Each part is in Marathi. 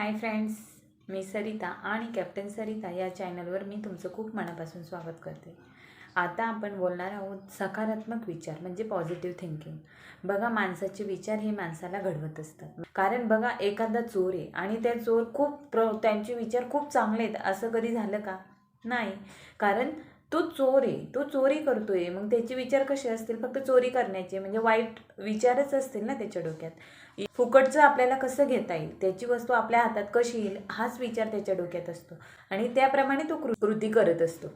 हाय फ्रेंड्स मी सरिता आणि कॅप्टन सरिता या चॅनलवर मी तुमचं खूप मनापासून स्वागत करते. आता आपण बोलणार आहोत सकारात्मक विचार म्हणजे पॉझिटिव्ह थिंकिंग बघा माणसाचे विचार हे माणसाला घडवत असतात. कारण बघा एखादा चोर आहे आणि त्या चोर खूप प्र त्यांचे विचार खूप चांगले आहेत. असं कधी झालं का? नाही. कारण तो चोर आहे. तो चोरी करतोय. मग त्याचे विचार कसे असतील? फक्त चोरी करण्याचे. म्हणजे वाईट विचारच असतील ना त्याच्या डोक्यात. फुकटचं आपल्याला कसं घेता येईल? त्याची वस्तू आपल्या हातात कशी येईल? हाच विचार त्याच्या डोक्यात असतो. आणि त्याप्रमाणे तो कृ कृती करत असतो.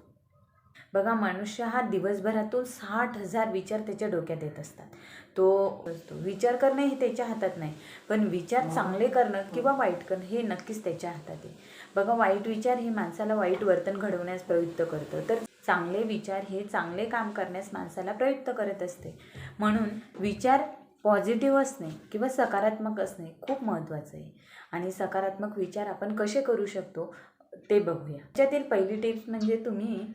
बघा मनुष्य हा दिवसभरातून साठ हजार विचार त्याच्या डोक्यात येत असतात. तो असतो विचार करणं हे त्याच्या हातात नाही. पण विचार चांगले करणं किंवा वाईट करणं हे नक्कीच त्याच्या हातात आहे. बघा वाईट विचार हे माणसाला वाईट वर्तन घडवण्यास प्रवृत्त करतं. तर चांगले विचार हे चांगले काम करण्यास माणसाला प्रयुक्त करत असते. म्हणून विचार पॉझिटिव्ह असणे किंवा सकारात्मक असणे खूप महत्त्वाचं आहे. आणि सकारात्मक विचार आपण कसे करू शकतो ते बघूया. त्याच्यातील पहिली टिप्स म्हणजे तुम्ही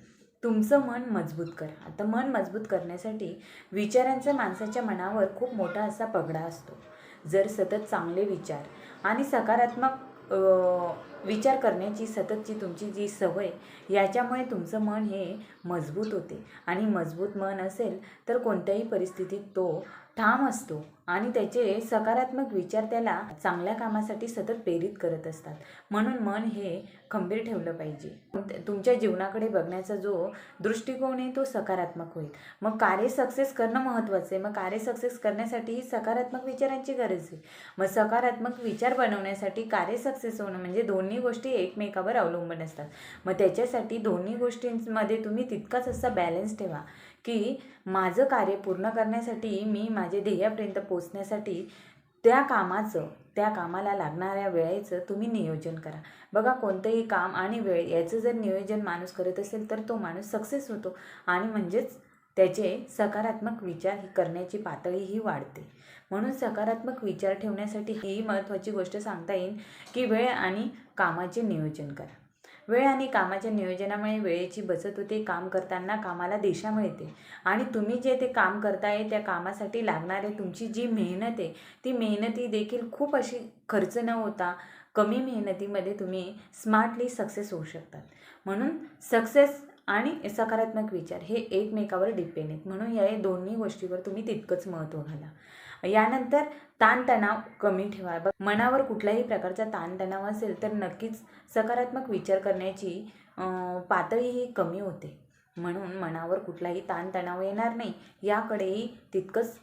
तुमचं मन मजबूत करा. आता मन मजबूत करण्यासाठी विचारांचा माणसाच्या मनावर खूप मोठा असा पगडा असतो. जर सतत चांगले विचार आणि सकारात्मक विचार करण्याची सततची तुमची जी सवय याच्यामुळे तुमचं मन हे मजबूत होते. आणि मजबूत मन असेल तर कोणत्याही परिस्थितीत तो ठाम असतो आणि त्याचे सकारात्मक विचार त्याला चांगल्या कामासाठी सतत प्रेरित करत असतात. म्हणून मन हे खंबीर ठेवलं पाहिजे. तुमच्या जीवनाकडे बघण्याचा जो दृष्टिकोन आहे तो सकारात्मक होईल. मग कार्य सक्सेस करणं महत्त्वाचं आहे. मग कार्य सक्सेस करण्यासाठीही सकारात्मक विचारांची गरज आहे. मग सकारात्मक विचार बनवण्यासाठी कार्य सक्सेस होणं म्हणजे दोन्ही गोष्टी एकमेकावर अवलंबून असतात. मग त्याच्यासाठी दोन्ही गोष्टींमध्ये तुम्ही तितकाच असा बॅलन्स ठेवा. की माझं कार्य पूर्ण करण्यासाठी मी माझे ध्येयापर्यंत पोचण्यासाठी त्या कामाचं त्या कामाला लागणाऱ्या वेळेचं तुम्ही नियोजन करा. बघा कोणतंही काम आणि वेळ याचं जर नियोजन माणूस करत असेल तर तो माणूस सक्सेस होतो आणि म्हणजेच त्याचे सकारात्मक विचार करण्याची पातळीही वाढते. म्हणून सकारात्मक विचार ठेवण्यासाठी ही महत्त्वाची गोष्ट सांगता येईल की वेळ आणि कामाचे नियोजन करा. वेळ आणि कामाच्या नियोजनामुळे वेळेची बचत होते काम करताना कामाला दिशा मिळते. आणि तुम्ही जे ते काम करताय त्या कामासाठी लागणारे तुमची जी मेहनत आहे ती मेहनती देखील खूप अशी खर्च न होता कमी मेहनतीमध्ये तुम्ही स्मार्टली सक्सेस होऊ शकतात. म्हणून सक्सेस आणि सकारात्मक विचार हे एकमेकावर डिपेंड आहेत. म्हणून या दोन्ही गोष्टीवर तुम्ही तितकंच महत्त्व घाला. यानंतर ताणतणाव कमी ठेवा. बघ मनावर कुठल्याही प्रकारचा ताणतणाव असेल तर नक्कीच सकारात्मक विचार करण्याची पातळी ही कमी होते. म्हणून मनावर कुठलाही ताणतणाव येणार नाही याकडेही तितकंच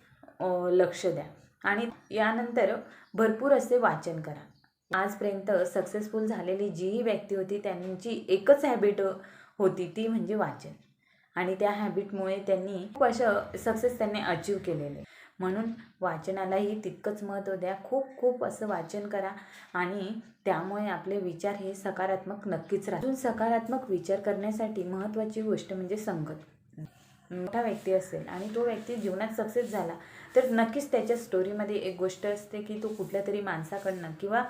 लक्ष द्या. आणि यानंतर भरपूर असे वाचन करा. आजपर्यंत सक्सेसफुल झालेली जीही व्यक्ती होती त्यांची एकच हॅबिट होती ती म्हणजे वाचन. आणि त्या हॅबिटमुळे त्यांनी खूप असं सक्सेस त्यांनी अचीव केलेले म्हणून वाचनालाही तितकंच महत्त्व द्या. खूप खूप असं वाचन करा आणि त्यामुळे आपले विचार हे सकारात्मक नक्कीच राहतील. सकारात्मक विचार करण्यासाठी महत्त्वाची गोष्ट म्हणजे संगत. मोठा व्यक्ती असेल आणि तो व्यक्ती जीवनात सक्सेस झाला तर नक्कीच त्याच्या स्टोरीमध्ये एक गोष्ट असते की तो कुठल्या तरी माणसाकडनं किंवा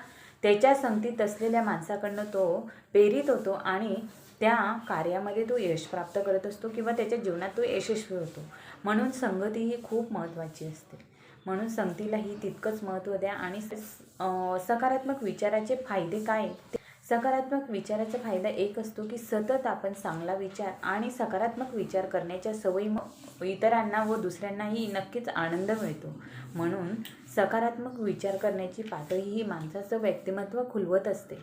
त्याच्या संगतीत असलेल्या माणसाकडनं तो प्रेरित होतो आणि त्या कार्यामध्ये तो यश प्राप्त करत असतो किंवा त्याच्या जीवनात तो यशस्वी होतो. म्हणून संगती ही खूप महत्त्वाची असते. म्हणून संगतीलाही तितकंच महत्त्व द्या आणि सकारात्मक विचाराचे फायदे काय आहेत ते- सकारात्मक विचाराचा फायदा एक असतो की सतत आपण चांगला विचार आणि सकारात्मक विचार करण्याच्या सवयी इतरांना व दुसऱ्यांनाही नक्कीच आनंद मिळतो. म्हणून सकारात्मक विचार करण्याची पातळी ही माणसाचं व्यक्तिमत्व खुलवत असते.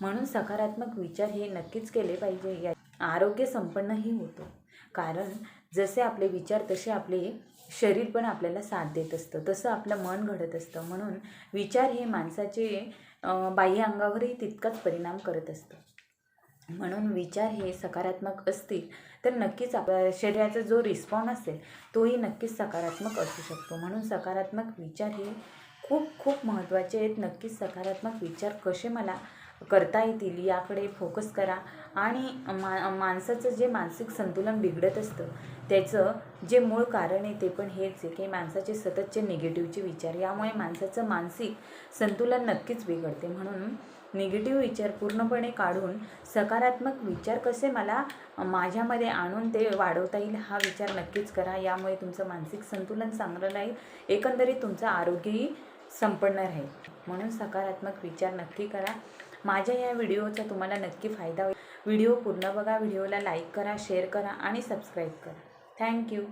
म्हणून सकारात्मक विचार हे नक्कीच केले पाहिजे. या आरोग्य संपन्नही होतो. कारण जसे आपले विचार तसे आपले शरीर पण आपल्याला साथ देत असतं. तसं आपलं मन घडत असतं. म्हणून विचार हे माणसाचे बाह्य अंगावरही तितकाच परिणाम करत असतं. म्हणून विचार हे सकारात्मक असतील तर नक्कीच आपल्या शरीराचा जो रिस्पॉन्स असेल तोही नक्कीच सकारात्मक असू शकतो. म्हणून सकारात्मक विचार हे खूप खूप महत्त्वाचे आहेत. नक्कीच सकारात्मक विचार कसे मला करता येतील याकडे फोकस करा. आणि मा माणसाचं जे मानसिक संतुलन बिघडत असतं त्याचं जे मूळ कारण आहे ते पण हेच आहे की माणसाचे सततचे निगेटिव्हचे विचार यामुळे माणसाचं मानसिक संतुलन नक्कीच बिघडते. म्हणून निगेटिव्ह विचार पूर्णपणे काढून सकारात्मक विचार कसे मला माझ्यामध्ये आणून ते वाढवता येईल हा विचार नक्कीच करा. यामुळे तुमचं मानसिक संतुलन चांगलं राहील एकंदरीत तुमचं आरोग्यही संपन्न राहील. म्हणून सकारात्मक विचार नक्की करा. माझ्या या व्हिडिओचा तुम्हाला नक्की फायदा होईल. व्हिडिओ पूर्ण बघा व्हिडिओला लाईक करा शेअर करा आणि सबस्क्राईब करा. थँक्यू